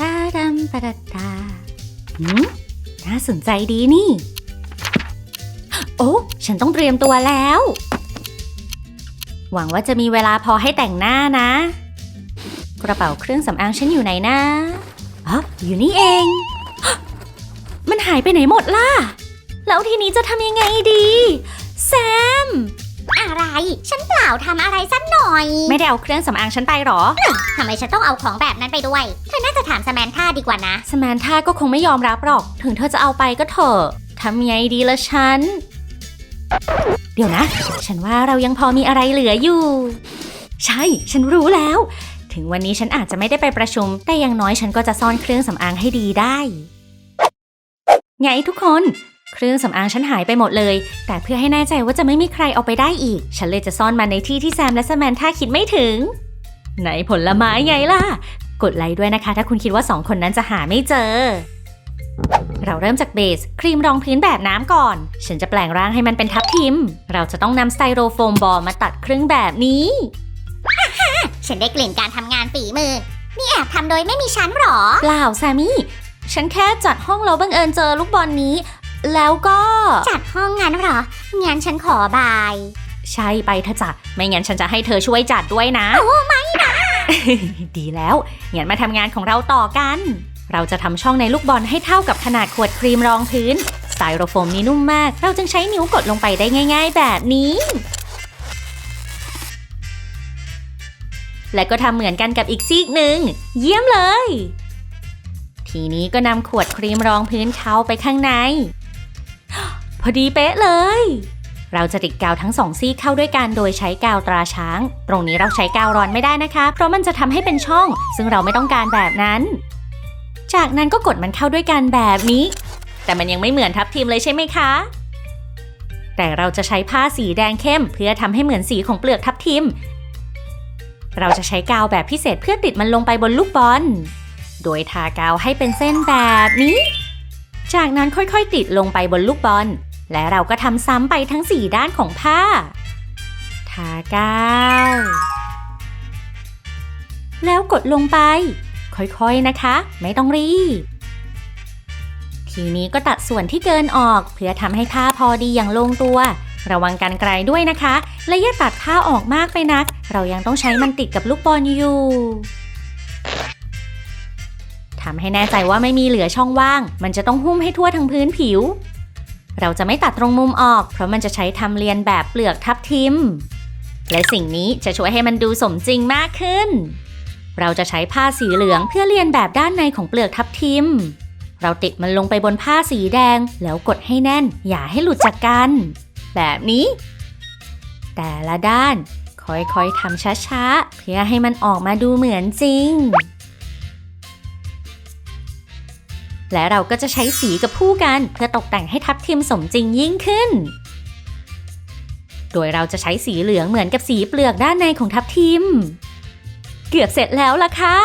ตาดำปะดะตาหืมน่าสนใจดีนี่ โอ้ฉันต้องเตรียมตัวแล้ว หวังว่าจะมีเวลาพอให้แต่งหน้านะ กระเป๋าเครื่องสำอางฉันอยู่ไหนนะอ๋ออยู่นี่เอง มันหายไปไหนหมดล่ะ แล้วทีนี้จะทำยังไงดี แซม อะไร ฉันเปล่าทำอะไรสักหน่อย ไม่ได้เอาเครื่องสำอางฉันไปหรอ ทำไมฉันต้องเอาของแบบนั้นไปด้วย เธอน่าจะถามสแมนท่าดีกว่านะ สแมนท่าก็คงไม่ยอมรับหรอก ถึงเธอจะเอาไปก็เถอะทำไงดีละฉัน เดี๋ยวนะ ฉันว่าเรายังพอมีอะไรเหลืออยู่ ใช่ ฉันรู้แล้ว ถึงวันนี้ฉันอาจจะไม่ได้ไปประชุม แต่อย่างน้อยฉันก็จะซ่อนเครื่องสำอางให้ดีได้ ไงทุกคน เครื่องสำอางฉันหายไปหมดเลย แต่เพื่อให้แน่ใจว่าจะไม่มีใครเอาไปได้อีก ฉันเลยจะซ่อนมันในที่ที่แซมและสแมนท่าคิดไม่ถึง ไหนผลไม้ไงล่ะ กดไลค์ด้วยนะคะ ถ้าคุณคิดว่าสองคนนั้นจะหาไม่เจอ เราเริ่มจากเบสครีมรองพื้นแบบน้ำก่อน ฉันจะแปลงร่างให้มันเป็นทับทิม เราจะต้องนำสไตโรโฟมบอลมาตัดครึ่งแบบนี้ ฉันได้กลิ่นการทำงานฝีมือ นี่แอบทำโดยไม่มีฉันหรอ เปล่าแซมมี่ ฉันแค่จัดห้องเราบังเอิญเจอลูกบอลนี้ แล้วก็จัดห้องงั้นเหรอ งั้นฉันขอบาย ใช่ไปเถอะจ้ะไม่งั้นฉันจะให้เธอช่วยจัดด้วยนะ โอ้ไม่นะ ดีแล้ว งั้นมาทำงานของเราต่อกัน เราจะทำช่องในลูกบอลให้เท่ากับขนาดขวดครีมรองพื้นสไตโรโฟมนี้นุ่มมาก เราจึงใช้นิ้วกดลงไปได้ง่าย ๆ แบบนี้ และก็ทำเหมือนกันกับอีกซีกหนึ่ง เยี่ยมเลย ทีนี้ก็นำขวดครีมรองพื้นเข้าไปข้างในพ อดีเป๊ะเลย เราจะติดกาวทั้งสองซี่เข้าด้วยกันโดยใช้กาวตราช้าง ตรงนี้เราใช้กาวร้อนไม่ได้นะคะ เพราะมันจะทำให้เป็นช่อง ซึ่งเราไม่ต้องการแบบนั้น จากนั้นก็กดมันเข้าด้วยกันแบบนี้ แต่มันยังไม่เหมือนทับทิมเลยใช่ไหมคะแต่เราจะใช้ผ้าสีแดงเข้ม เพื่อทำให้เหมือนสีของเปลือกทับทิม เราจะใช้กาวแบบพิเศษเพื่อติดมันลงไปบนลูกบอล โดยทากาวให้เป็นเส้นแบบนี้ จากนั้นค่อยๆ ติดลงไปบนลูกบอล และเราก็ทำซ้ำไปทั้ง 4 ด้านของผ้า ทาก้าวแล้วกดลงไป ค่อยๆนะคะ ไม่ต้องรีบ ทีนี้ก็ตัดส่วนที่เกินออก เพื่อทำให้ผ้าพอดีอย่างลงตัว ระวังกันไกลด้วยนะคะ และอย่าตัดผ้าออกมากไปนัก เรายังต้องใช้มันติดกับลูกบอลอยู่ทำให้แน่ใจว่าไม่มีเหลือช่องว่าง มันจะต้องหุ้มให้ทั่วทั้งพื้นผิว เราจะไม่ตัดตรงมุมออก เพราะมันจะใช้ทำเลียนแบบเปลือกทับทิม และสิ่งนี้จะช่วยให้มันดูสมจริงมากขึ้น เราจะใช้ผ้าสีเหลืองเพื่อเลียนแบบด้านในของเปลือกทับทิม เราติดมันลงไปบนผ้าสีแดงแล้วกดให้แน่น อย่าให้หลุดจากกัน แบบนี้ แต่ละด้านค่อยๆทำช้าๆ เพื่อให้มันออกมาดูเหมือนจริง และเราก็จะใช้สีกับผู้กันเพื่อตกแต่งให้ทับทิมสมจริงยิ่งขึ้น โดยเราจะใช้สีเหลืองเหมือนกับสีเปลือกด้านในของทับทิม เกือบเสร็จแล้วล่ะค่ะ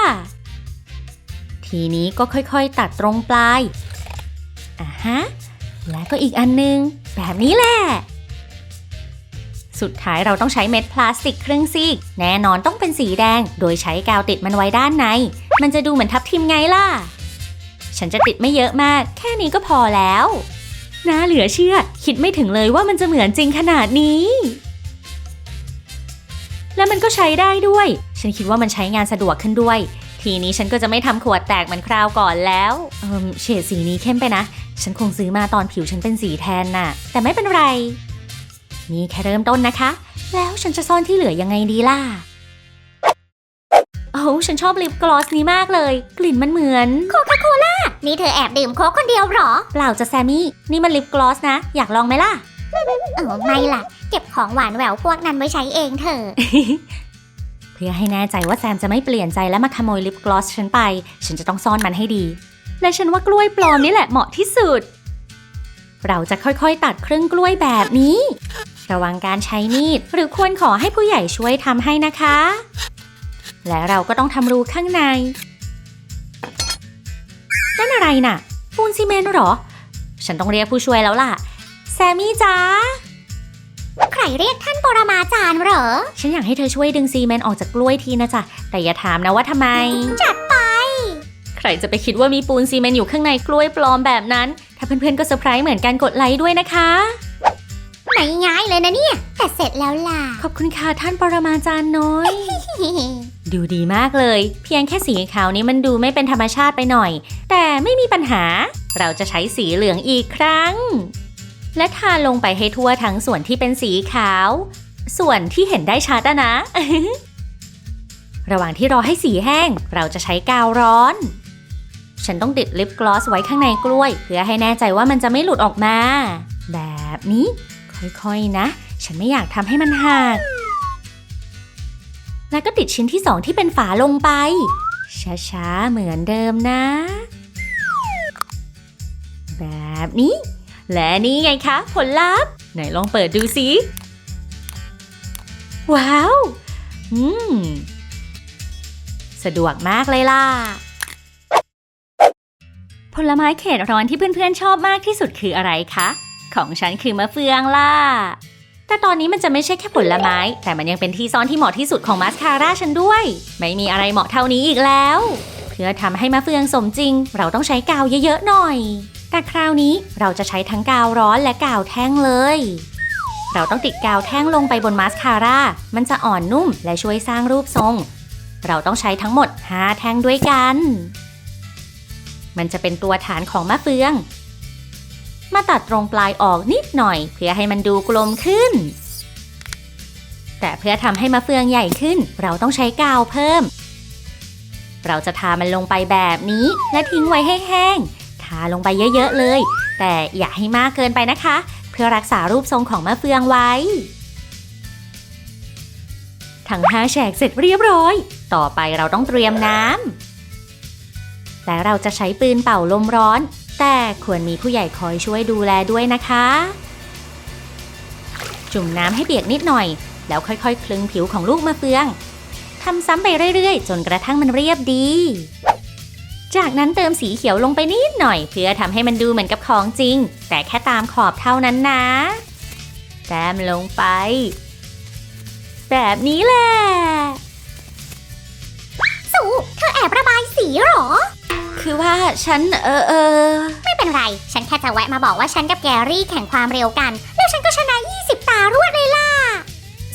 ทีนี้ก็ค่อยๆตัดตรงปลายอะฮะ และก็อีกอันนึง แบบนี้แหละ สุดท้ายเราต้องใช้เม็ดพลาสติกครึ่งซีก แน่นอนต้องเป็นสีแดง โดยใช้กาวติดมันไว้ด้านใน มันจะดูเหมือนทับทิมไงล่ะ ฉันจะติดไม่เยอะมาก แค่นี้ก็พอแล้วน่าเหลือเชื่อ คิดไม่ถึงเลยว่ามันจะเหมือนจริงขนาดนี้ แล้วมันก็ใช้ได้ด้วย ฉันคิดว่ามันใช้งานสะดวกขึ้นด้วย ทีนี้ฉันก็จะไม่ทำขวดแตกเหมือนคราวก่อนแล้วเอิมเฉดสีนี้เข้มไปนะ ฉันคงซื้อมาตอนผิวฉันเป็นสีแทนน่ะ แต่ไม่เป็นไร นี่แค่เริ่มต้นนะคะ แล้วฉันจะซ่อนที่เหลือยังไงดีล่ะโอ้ฉันชอบลิปกลอสนี้มากเลย กลิ่นมันเหมือนโคคาโคล นี่เธอแอบดื่มโค้กคนเดียวเหรอ เปล่าจะแซมมี่ นี่มันลิปกลอสนะ อยากลองไหมล่ะ เออไม่ล่ะ เก็บของหวานแหววพวกนั้นไว้ใช้เองเถอะ เพื่อให้แน่ใจว่าแซมจะไม่เปลี่ยนใจและมาขโมยลิปกลอสฉันไป ฉันจะต้องซ่อนมันให้ดี และฉันว่ากล้วยปลอมนี่แหละเหมาะที่สุด เราจะค่อยๆ ตัดครึ่งกล้วยแบบนี้ ระวังการใช้มีด หรือควรขอให้ผู้ใหญ่ช่วยทำให้นะคะ และเราก็ต้องทำรูข้างใน นั่นอะไรน่ะ ปูนซีเมนต์เหรอ ฉันต้องเรียกผู้ช่วยแล้วล่ะ แซมมี่จ้าใครเรียกท่านปรมาจารย์เหรอ ฉันอยากให้เธอช่วยดึงซีเมนต์ออกจากกล้วยทีนะจ๊ะ แต่อย่าถามนะว่าทำไม จัดไปรจะไปคิดว่ามีปูนซีเมนต์อยู่ข้างในกล้วยปลอมแบบนั้น ถ้าเพื่อนๆก็เซอร์ไพรส์เหมือนกันกดไลค์ด้วยนะคะ ไม่ง่ายเลยนะเนี่ย แต่เสร็จแล้วล่ะ ขอบคุณค่ะท่านปรมาจารย์น้อย ดูดีมากเลย เพียงแค่สีขาวนี้มันดูไม่เป็นธรรมชาติไปหน่อย แต่ไม่มีปัญหา เราจะใช้สีเหลืองอีกครั้ง และทาลงไปให้ทั่วทั้งส่วนที่เป็นสีขาว ส่วนที่เห็นได้ชัดนะ ระหว่างที่รอให้สีแห้ง เราจะใช้กาวร้อน ฉันต้องติดลิปกลอสไว้ข้างในกล้วย เพื่อให้แน่ใจว่ามันจะไม่หลุดออกมา แบบนี้ ค่อยๆนะ ฉันไม่อยากทำให้มันหัก แล้วก็ติดชิ้นที่สองที่เป็นฝาลงไป ช้าๆ เหมือนเดิมนะ แบบนี้ และนี่ไงคะ ผลลัพธ์ ไหนลองเปิดดูสิว้าว อืม สะดวกมากเลยล่ะ ผลไม้เขตร้อนที่เพื่อนๆชอบมากที่สุดคืออะไรคะ ของฉันคือมะเฟืองล่ะ แต่ตอนนี้มันจะไม่ใช่แค่ผลไม้ แต่มันยังเป็นที่ซ่อนที่เหมาะที่สุดของมาสคาร่าฉันด้วย ไม่มีอะไรเหมาะเท่านี้อีกแล้ว เพื่อทำให้มะเฟืองสมจริง เราต้องใช้กาวเยอะๆหน่อย แต่คราวนี้เราจะใช้ทั้งกาวร้อนและกาวแท่งเลย เราต้องติดกาวแท่งลงไปบนมาสคาร่า มันจะอ่อนนุ่มและช่วยสร้างรูปทรง เราต้องใช้ทั้งหมด5แท่งด้วยกัน มันจะเป็นตัวฐานของมะเฟือง มาตัดตรงปลายออกนิดหน่อย เพื่อให้มันดูกลมขึ้น แต่เพื่อทำให้มะเฟืองใหญ่ขึ้น เราต้องใช้กาวเพิ่ม เราจะทามันลงไปแบบนี้ และทิ้งไว้ให้แห้ง ทาลงไปเยอะๆเลย แต่อย่าให้มากเกินไปนะคะ เพื่อรักษารูปทรงของมะเฟืองไว้ ทั้งห้าแฉกเสร็จเรียบร้อย ต่อไปเราต้องเตรียมน้ำและเราจะใช้ปืนเป่าลมร้อน แต่ควรมีผู้ใหญ่คอยช่วยดูแลด้วยนะคะ จุ่มน้ำให้เปียกนิดหน่อย แล้วค่อยๆ คลึงผิวของลูกมะเฟืองทำซ้ำไปเรื่อยๆ จนกระทั่งมันเรียบดี จากนั้นเติมสีเขียวลงไปนิดหน่อย เพื่อทำให้มันดูเหมือนกับของจริง แต่แค่ตามขอบเท่านั้นนะ แต้มลงไป แบบนี้แหละสูเธอแอบระบายสีหรอ คือว่าฉันเออเออไม่เป็นไร ฉันแค่จะแวะมาบอกว่าฉันกับแกรี่แข่งความเร็วกัน แล้วฉันก็ชนะ 20 ตารวดเลยล่ะ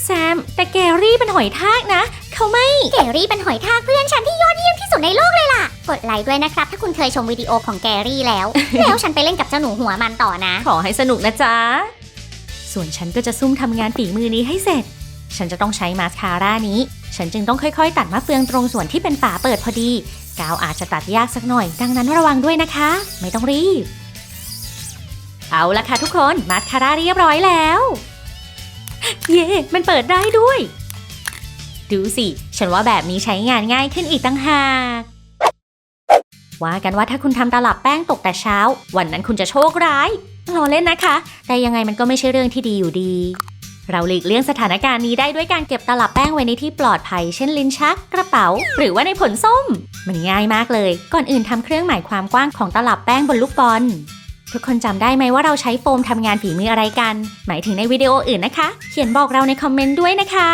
แซม แต่แกรี่เป็นหอยทากนะ เขาไม่ แกรี่เป็นหอยทากเพื่อนฉันที่ยอดเยี่ยมที่สุดในโลกเลยล่ะ กดไลค์ด้วยนะครับ ถ้าคุณเคยชมวิดีโอของแกรี่แล้ว แล้วฉันไปเล่นกับเจ้าหนูหัวมันต่อนะ ขอให้สนุกนะจ๊ะ ส่วนฉันก็จะซุ่มทำงานฝีมือนี้ให้เสร็จ ฉันจะต้องใช้มาสคาร่านี้ ฉันจึงต้องค่อยๆ ตัดมะเฟืองตรงส่วนที่เป็นฝาเปิดพอดี กาวอาจจะตัดยากสักหน่อย ดังนั้นระวังด้วยนะคะ ไม่ต้องรีบ เอาละค่ะทุกคนมาสคาร่าเรียบร้อยแล้ว เย่มันเปิดได้ด้วย ดูสิ ฉันว่าแบบนี้ใช้งานง่ายขึ้นอีกตั้งหากว่ากันว่าถ้าคุณทำตลับแป้งตกแต่เช้า วันนั้นคุณจะโชคร้ายรอเล่นนะคะ แต่ยังไงมันก็ไม่ใช่เรื่องที่ดีอยู่ดี เราหลีกเลี่ยงสถานการณ์นี้ได้ด้วยการเก็บตลับแป้งไว้ในที่ปลอดภัย เช่นลิ้นชัก กระเป๋า หรือว่าในผลส้ม มันง่ายมากเลย ก่อนอื่นทำเครื่องหมายความกว้างของตลับแป้งบนลูกบอล ทุกคนจำได้ไหมว่าเราใช้โฟมทำงานฝีมืออะไรกัน หมายถึงในวิดีโออื่นนะคะ เขียนบอกเราในคอมเมนต์ด้วยนะคะ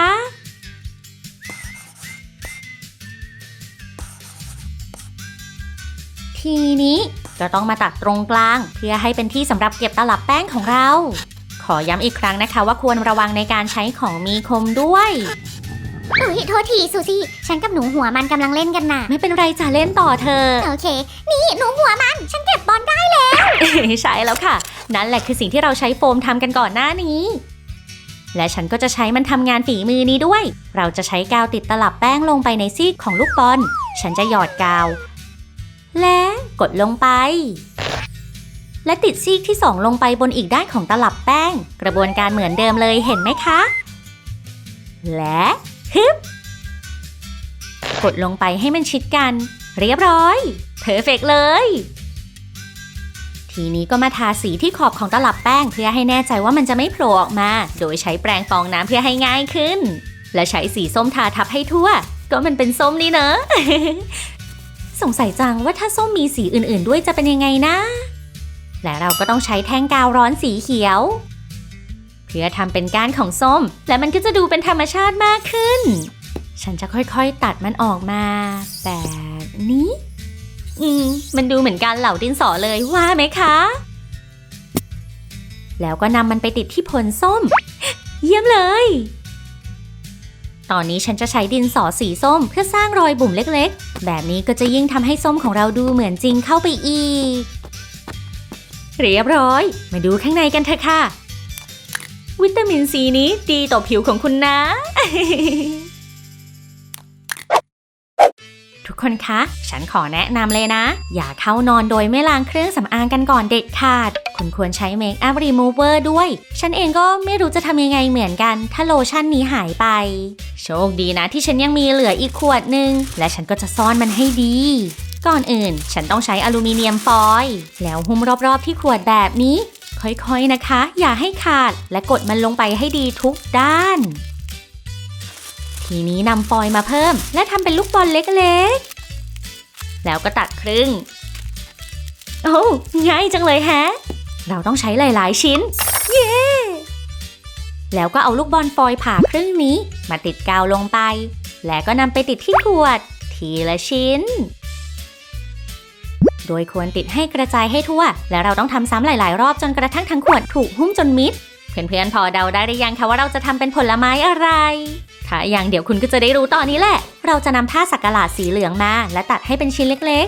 ทีนี้ก็ต้องมาตัดตรงกลาง เพื่อให้เป็นที่สำหรับเก็บตลับแป้งของเรา ขอย้ำอีกครั้งนะคะ ว่าควรระวังในการใช้ของมีคมด้วย อุ้ยโทษทีซูซี่ ฉันกับหนูหัวมันกำลังเล่นกันน่ะ ไม่เป็นไรจะเล่นต่อเธอ โอเค นี่หนูหัวมัน ฉันเก็บบอลได้ใช่แล้วค่ะ นั่นแหละคือสิ่งที่เราใช้โฟมทำกันก่อนหน้านี้ และฉันก็จะใช้มันทำงานฝีมือนี้ด้วย เราจะใช้กาวติดตลับแป้งลงไปในซีกของลูกบอล ฉันจะหยอดกาว และกดลงไป และติดซีกที่สองลงไปบนอีกด้านของตลับแป้ง กระบวนการเหมือนเดิมเลยเห็นไหมคะ และฮึบกดลงไปให้มันชิดกัน เรียบร้อยเพอร์เฟกเลย ทีนี้ก็มาทาสีที่ขอบของตลับแป้งเพื่อให้แน่ใจว่ามันจะไม่โผล่ออกมา โดยใช้แปรงฟองน้ำเพื่อให้ง่ายขึ้น และใช้สีส้มทาทับให้ทั่ว ก็มันเป็นส้มนี่เนอะสงสัยจังว่าถ้าส้มมีสีอื่น ๆ ด้วยจะเป็นยังไงนะ และเราก็ต้องใช้แท่งกาวร้อนสีเขียว เพื่อทำเป็นก้านของส้ม และมันก็จะดูเป็นธรรมชาติมากขึ้น ฉันจะค่อยๆตัดมันออกมาแบบนี้ อืม มันดูเหมือนการเหล่าดินสอเลยว่าไหมคะ แล้วก็นำมันไปติดที่ผลส้ม เยี่ยมเลย ตอนนี้ฉันจะใช้ดินสอสีส้มเพื่อสร้างรอยบุ๋มเล็กๆ แบบนี้ก็จะยิ่งทำให้ส้มของเราดูเหมือนจริงเข้าไปอีก เรียบร้อย มาดูข้างในกันเถอะค่ะ วิตามินซีนี้ดีต่อผิวของคุณนะ ทุกคนคะ ฉันขอแนะนำเลยนะ อย่าเข้านอนโดยไม่ล้างเครื่องสำอางกันก่อนเด็ดขาด คุณควรใช้เมคอัพรีมูเวอร์ด้วย ฉันเองก็ไม่รู้จะทำยังไงเหมือนกัน ถ้าโลชั่นนี้หายไป โชคดีนะที่ฉันยังมีเหลืออีกขวดหนึ่งและฉันก็จะซ่อนมันให้ดี ก่อนอื่น ฉันต้องใช้อลูมิเนียมฟอยล์แล้วหุ้มรอบๆที่ขวดแบบนี้ ค่อยๆนะคะ อย่าให้ขาดและกดมันลงไปให้ดีทุกด้าน ทีนี้นำฟอยล์มาเพิ่ม และทำเป็นลูกบอลเล็กๆ แล้วก็ตัดครึ่ง โอ้ง่ายจังเลยแฮะ เราต้องใช้หลายๆชิ้น เย้แล้วก็เอาลูกบอลฟอยล์ผ่าครึ่งนี้ มาติดกาวลงไป แล้วก็นำไปติดที่ขวด ทีละชิ้น โดยควรติดให้กระจายให้ทั่ว และเราต้องทำซ้ำหลาย ๆ รอบจนกระทั่งทั้งขวดถูกหุ้มจนมิด เพื่อนๆพอเดาได้หรือยังคะว่าเราจะทำเป็นผลไม้อะไร ถ้าอย่างเดี๋ยวคุณก็จะได้รู้ตอนนี้แหละ เราจะนำผ้าสักหลาดสีเหลืองมา และตัดให้เป็นชิ้นเล็ก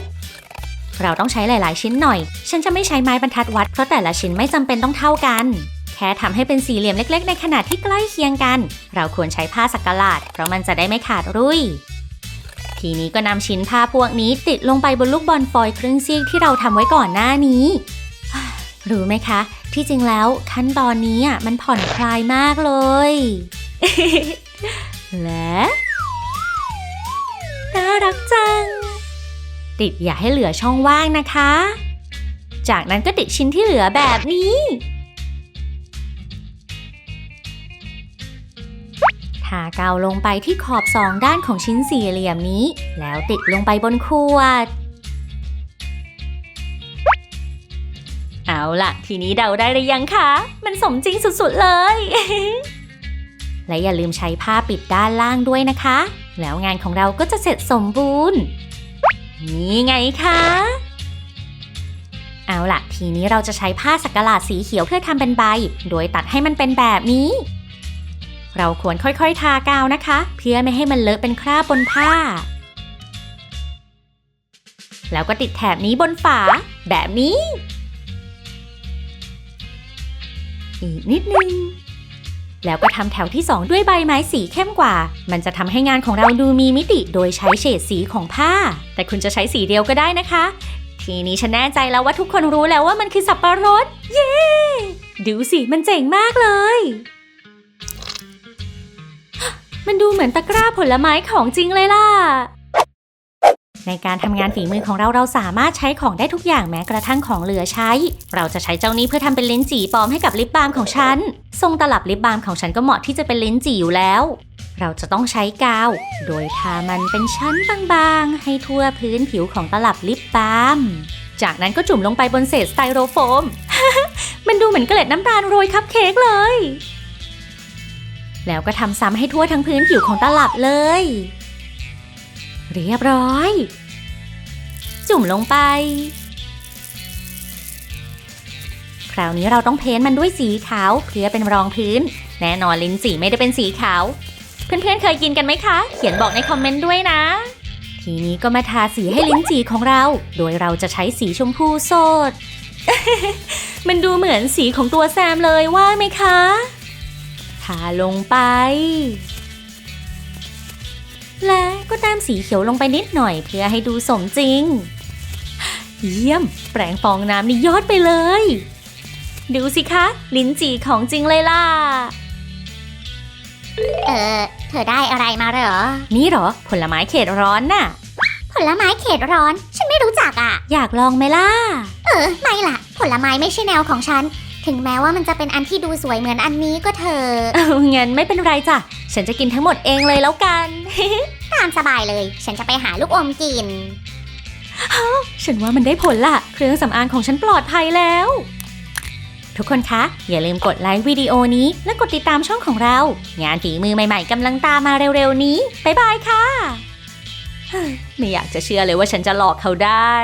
ๆ เราต้องใช้หลาย ๆ ชิ้นหน่อย ฉันจะไม่ใช้ไม้บรรทัดวัดเพราะแต่ละชิ้นไม่จำเป็นต้องเท่ากันแค่ทำให้เป็นสี่เหลี่ยมเล็ก ๆ ในขนาดที่ใกล้เคียงกัน เราควรใช้ผ้าสักหลาด เพราะมันจะได้ไม่ขาดรุ่ย ทีนี้ก็นำชิ้นผ้าพวกนี้ติดลงไปบนลูกบอลฟอยล์ครึ่งซีกที่เราทำไว้ก่อนหน้านี้รู้ไหมคะ ที่จริงแล้วขั้นตอนนี้อะมันผ่อนคลายมากเลย และน่ารักจัง ติดอย่าให้เหลือช่องว่างนะคะ จากนั้นก็ติดชิ้นที่เหลือแบบนี้ากาวลงไปที่ขอบสองด้านของชิ้นสี่เหลี่ยมนี้ แล้วติดลงไปบนขวด เอาล่ะ ทีนี้เดาได้หรือยังคะ มันสมจริงสุดๆเลย และอย่าลืมใช้ผ้าปิดด้านล่างด้วยนะคะ แล้วงานของเราก็จะเสร็จสมบูรณ์ นี่ไงคะเอาล่ะ ทีนี้เราจะใช้ผ้าสักหลาดสีเขียวเพื่อทำเป็นใบ โดยตัดให้มันเป็นแบบนี้ เราควรค่อยๆ ทากาวนะคะ เพื่อไม่ให้มันเลอะเป็นคราบบนผ้า แล้วก็ติดแถบนี้บนฝา แบบนี้ อีกนิดนึง แล้วก็ทำแถวที่ 2 ด้วยใบไม้สีเข้มกว่า มันจะทำให้งานของเราดูมีมิติโดยใช้เฉดสีของผ้า แต่คุณจะใช้สีเดียวก็ได้นะคะ ทีนี้ฉันแน่ใจแล้วว่าทุกคนรู้แล้วว่ามันคือสับปะรด เย้ ดูสิมันเจ๋งมากเลย มันดูเหมือนตะกร้าผลไม้ของจริงเลยล่ะ ในการทำงานฝีมือของเราเราสามารถใช้ของได้ทุกอย่างแม้กระทั่งของเหลือใช้ เราจะใช้เจ้านี้เพื่อทำเป็นลิ้นจี่ปลอมให้กับลิปบาล์มของฉัน ทรงตลับลิปบาล์มของฉันก็เหมาะที่จะเป็นลิ้นจี่อยู่แล้ว เราจะต้องใช้กาว โดยทามันเป็นชั้นบางๆ ให้ทั่วพื้นผิวของตลับลิปบาล์ม จากนั้นก็จุ่มลงไปบนเศษสไตโรโฟม มันดูเหมือนเกล็ดน้ำตาลโรยคัพเค้กเลย แล้วก็ทำซ้ำให้ทั่วทั้งพื้นผิวของตลับเลย เรียบร้อย จุ่มลงไป คราวนี้เราต้องเพ้นมันด้วยสีขาวเพื่อเป็นรองพื้น แน่นอนลิ้นจี่ไม่ได้เป็นสีขาว เพื่อนๆเคยกินกันไหมคะ เขียนบอกในคอมเมนต์ด้วยนะ ทีนี้ก็มาทาสีให้ลิ้นจีของเรา โดยเราจะใช้สีชมพูสด มันดูเหมือนสีของตัวแซมเลยว่าไหมคะ ทาลงไป และก็ตามสีเขียวลงไปนิดหน่อยเพื่อให้ดูสมจริง เยี่ยม แปรงฟองน้ำนี่ยอดไปเลย ดูสิคะ ลิ้นจี่ของจริงเลยล่ะ เออ เธอได้อะไรมาเหรอ นี่เหรอ ผลไม้เขตร้อนน่ะ ผลไม้เขตร้อน ฉันไม่รู้จักอะ อยากลองไหมล่ะ เออ ไม่ล่ะ ผลไม้ไม่ใช่แนวของฉัน ถึงแม้ว่ามันจะเป็นอันที่ดูสวยเหมือนอันนี้ก็เถอะเอางั้นไม่เป็นไรจ้ะ ฉันจะกินทั้งหมดเองเลยแล้วกัน ตามสบายเลย ฉันจะไปหาลูกอมกิน ฉันว่ามันได้ผลล่ะ เครื่องสำอางของฉันปลอดภัยแล้ว ทุกคนคะ อย่าลืมกดไลค์วิดีโอนี้ และกดติดตามช่องของเรา งานฝีมือใหม่ๆกำลังตามมาเร็วๆนี้ บ๊ายบายค่ะ ไม่อยากจะเชื่อเลยว่าฉันจะหลอกเขาได้